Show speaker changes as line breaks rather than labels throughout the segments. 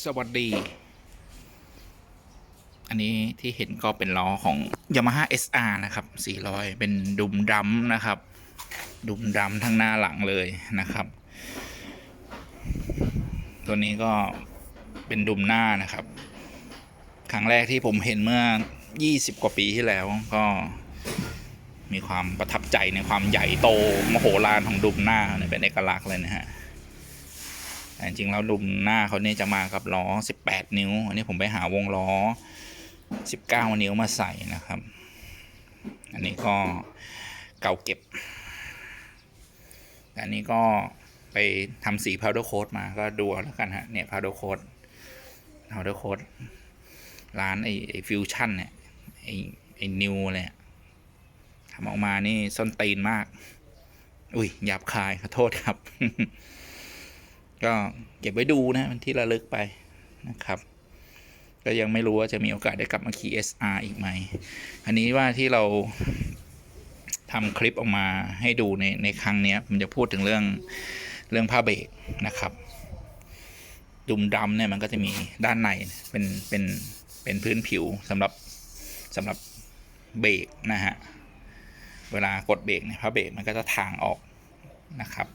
สวัสดี อันนี้ที่เห็นก็เป็นล้อของ Yamaha SR นะครับ 400 เป็นดุมดำนะครับ ดุมดำทั้งหน้าหลังเลยนะครับ ตัวนี้ก็เป็นดุมหน้านะครับ ครั้งแรกที่ผมเห็นเมื่อ 20 กว่าปีที่แล้วก็มีความประทับใจในความใหญ่โตมโหฬารของดุมหน้าเป็นเอกลักษณ์เลยนะฮะ แต่จริงแล้วดุมหน้าเขาเนี่ยจะมากับล้อ 18 นิ้ว อันนี้ผมไปหาวงล้อ 19 นิ้วมาใส่นะครับ อันนี้ก็เก่าเก็บ อันนี้ก็ไปทำสี powder coat มาก็ดูเอาแล้วกันฮะ เนี่ย powder coat powder coat ร้านไอ้ไอ้ฟิวชั่นเนี่ยไอ้ไอ้นิวเลยทำออกมานี่ส้นตีนมาก อุ้ยหยาบคายขอโทษครับ ก็เก็บไว้ดูนะเป็นที่ระลึกไปนะครับ ก็ยังไม่รู้ว่าจะมีโอกาสได้กลับมาขี่ SR อีกไหม อันนี้ว่าที่เราทำคลิปออกมาให้ดูในในครั้งนี้ยผมจะพูดถึงเรื่องเรื่องผ้าเบรกนะครับดุมดำเนี่ยมันก็จะมีด้านในเป็นเป็นเป็นพื้นผิวสำหรับสำหรับเบรกนะฮะเวลากดเบรกเนี่ยผ้าเบรกมันก็จะทางออกนะครับ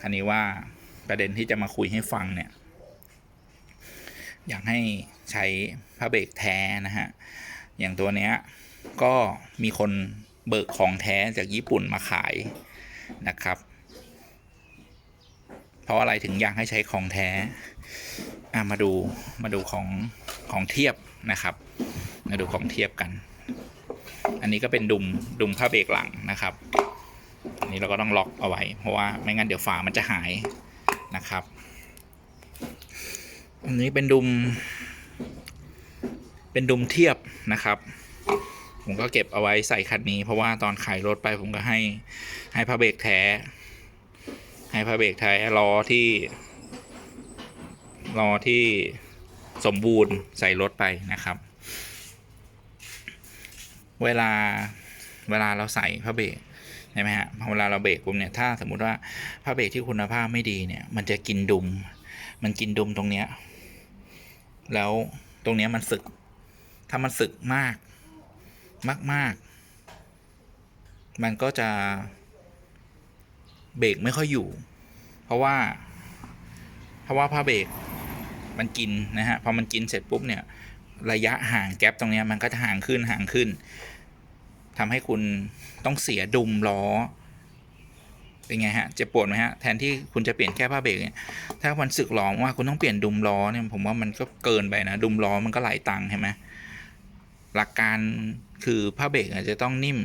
คันนี้ว่า ประเด็นที่จะมาคุยให้ฟังเนี่ย อยากให้ใช้ผ้าเบรกแท้นะฮะ อย่างตัวเนี้ยก็มีคนเบิกของแท้จากญี่ปุ่นมาขายนะครับ เพราะอะไรถึงอยากให้ใช้ของแท้อะมาดูมาดูของของเทียบนะครับ มาดูของเทียบกัน อันนี้ก็เป็นดุมดุมผ้าเบรกหลังนะครับอันนี้เราก็ต้องล็อกเอาไว้ เพราะว่าไม่งั้นเดี๋ยวฝามันจะหาย นะครับ อันนี้เป็นดุม เป็นดุมเทียบนะครับ ผมก็เก็บเอาไว้ใส่คันนี้ เพราะว่าตอนขายรถไปผมก็ให้ให้ผ้าเบรกแท้ ให้ผ้าเบรกแท้ล้อที่ล้อที่สมบูรณ์ใส่รถไปนะครับ เวลาเวลาเราใส่ผ้าเบรก ใช่ไหมฮะเวลาเราเบรกปุ๊บเนี่ยถ้าสมมุติว่าผ้าเบรกที่คุณภาพไม่ดีเนี่ย มันจะกินดุม มันกินดุมตรงเนี้ยแล้วตรงเนี้ยมันสึก ถ้ามันสึกมาก มากมากมันก็จะเบรกไม่ค่อยอยู่ เพราะว่า เพราะว่าผ้าเบรกมันกินนะฮะพอมันกินเสร็จปุ๊บเนี่ยระยะห่างแก๊ปตรงเนี้ยมันก็จะห่างขึ้นห่างขึ้น ทำให้คุณต้องเสียดุมล้อ เป็นไงฮะเจ็บปวดไหมฮะ แทนที่คุณจะเปลี่ยนแค่ผ้าเบรกเนี่ย ถ้ามันสึกหลอมว่าคุณต้องเปลี่ยนดุมล้อเนี่ยผมว่ามันก็เกินไปนะ ดุมล้อมันก็หลายตังค์ใช่ไหมหลักการคือผ้าเบรกอาจจะต้องนิ่ม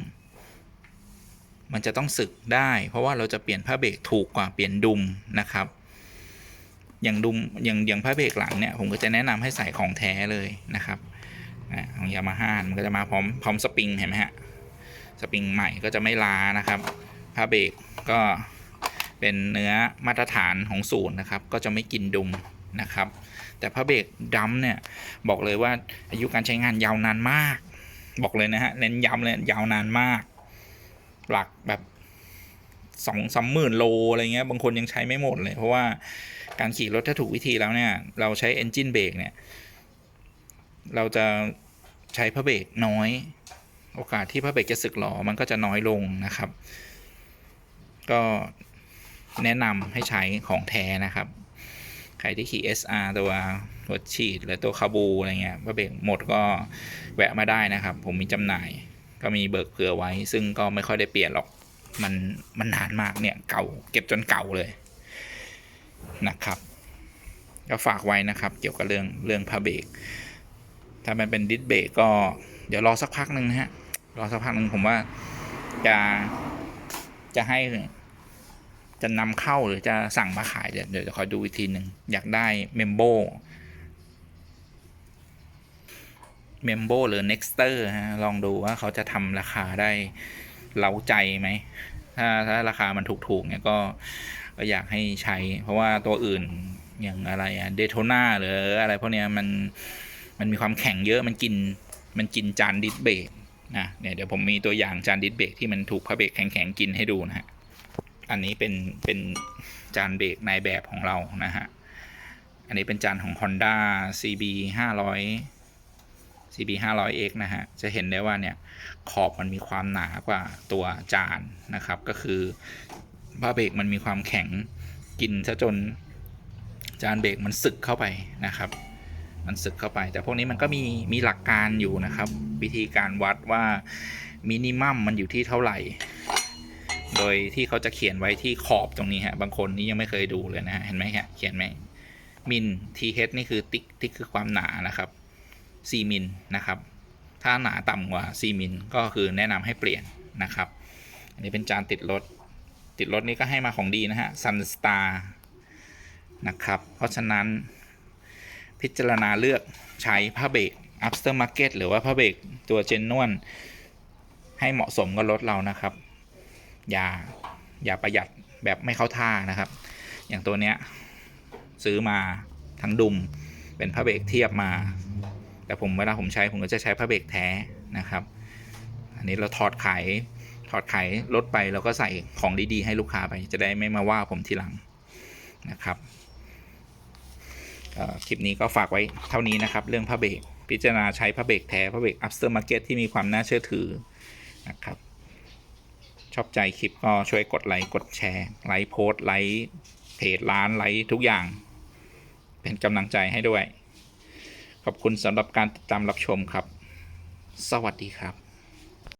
มันจะต้องสึกได้ เพราะว่าเราจะเปลี่ยนผ้าเบรกถูกกว่าเปลี่ยนดุมนะครับ อย่างดุมอย่างอย่างผ้าเบรกหลังเนี่ยผมก็จะแนะนำให้ใส่ของแท้เลยนะครับของยามาฮ่ามันก็จะมาพร้อมพร้อมสปริงเห็นไหมฮะ สปริงใหม่ก็จะไม่ล้านะครับผ้าเบรกก็เป็นเนื้อมาตรฐานของศูนย์นะครับ ก็จะไม่กินดุมนะครับ แต่ผ้าเบรกดำเนี่ยบอกเลยว่าอายุการใช้งานยาวนานมาก บอกเลยนะฮะเน้นย้ำเลยยาวนานมาก หลักแบบสองสามหมื่นโลอะไรเงี้ยบางคนยังใช้ไม่หมดเลย เพราะว่าการขี่รถถ้าถูกวิธีแล้วเนี่ย เราใช้ engine brake เนี่ย เราจะใช้ผ้าเบรกน้อย โอกาสที่ผ้าเบรกจะสึกหรอมันก็จะน้อยลงนะครับ ก็แนะนำให้ใช้ของแท้นะครับ ใครที่ขี่ SR ตัวหัวฉีดหรือตัวคาบูอะไรเงี้ยผ้าเบรกหมดก็แวะมาได้นะครับ ผมมีจำหน่าย ก็มีเบิกเผื่อไว้ ซึ่งก็ไม่ค่อยได้เปลี่ยนหรอกมันมันนานมากเนี่ยเก่าเก็บจนเก่าเลยนะครับ ก็ฝากไว้นะครับ เกี่ยวกับเรื่องเรื่องผ้าเบรกถ้ามันเป็นดิสเบรกก็เดี๋ยวรอสักพักหนึ่งนะฮะ รอสักพักหนึ่งผมว่าจะจะให้จะนำเข้าหรือจะสั่งมาขาย เดี๋ยวเดี๋ยวจะคอยดูอีกทีหนึ่งอยากได้เมมโบเมมโบหรือ Nexter ฮะลองดูว่าเขาจะทำราคาได้เล้าใจไหม ถ้าถ้าราคามันถูกๆเนี่ยก็ก็อยากให้ใช้ เพราะว่าตัวอื่นอย่างอะไรอะเดโทนาหรืออะไรพวกเนี้ยมันมันมีความแข็งเยอะมันกินมันกินจานดิสเบรก นะเนี่ยเดี๋ยวผมมีตัวอย่างจานดิสเบรกที่มันถูกพระเบรกแข็งๆกินให้ดูนะฮะอันนี้เป็นเป็นจานเบรกในแบบของเรานะฮะอันนี้เป็นจานของ Honda CB 500 CB 500X นะฮะจะเห็นได้ว่าเนี่ยขอบมันมีความหนากว่าตัวจานนะครับ ก็คือผ้าเบรกมันมีความแข็งกินซะจนจานเบรกมันสึกเข้าไปนะครับ มันสึกเข้าไป แต่พวกนี้มันก็มีมีหลักการอยู่นะครับ วิธีการวัดว่ามินิมัมมันอยู่ที่เท่าไหร่ โดยที่เขาจะเขียนไว้ที่ขอบตรงนี้ฮะบางคนนี่ยังไม่เคยดูเลยนะฮะเห็นไหมฮะเขียนไหมมิน th นี่คือติ๊กติ๊กคือความหนานะครับ4มิลนะครับ ถ้าหนาต่ำกว่า4มิลก็คือแนะนำให้เปลี่ยนนะครับ อันนี้เป็นจานติดรถ ติดรถนี่ก็ให้มาของดีนะฮะ Sunstar นะครับ เพราะฉะนั้น พิจารณาเลือกใช้ผ้าเบรก aftermarket หรือว่าผ้าเบรกตัวเจนนวลให้เหมาะสมกับรถเรานะครับ อย่าอย่าประหยัดแบบไม่เข้าท่านะครับ อย่างตัวเนี้ยซื้อมาทั้งดุมเป็นผ้าเบรกเทียบมา แต่ผมเวลาผมใช้ผมก็จะใช้ผ้าเบรกแท้นะครับ อันนี้เราถอดขายถอดขายรถไปแล้วก็ใส่ของดีๆ ให้ลูกค้าไปจะได้ไม่มาว่าผมทีหลังนะครับ คลิปนี้ก็ฝากไว้เท่านี้นะครับ เรื่องผ้าเบรกพิจารณาใช้ผ้าเบรกแท้ผ้าเบรก after market ที่มีความน่าเชื่อถือนะครับ ชอบใจคลิปก็ช่วยกดไลค์กดแชร์ไลค์โพสต์ไลค์เพจร้านไลค์ทุกอย่าง เป็นกำลังใจให้ด้วย ขอบคุณสำหรับการติดตามรับชมครับ สวัสดีครับ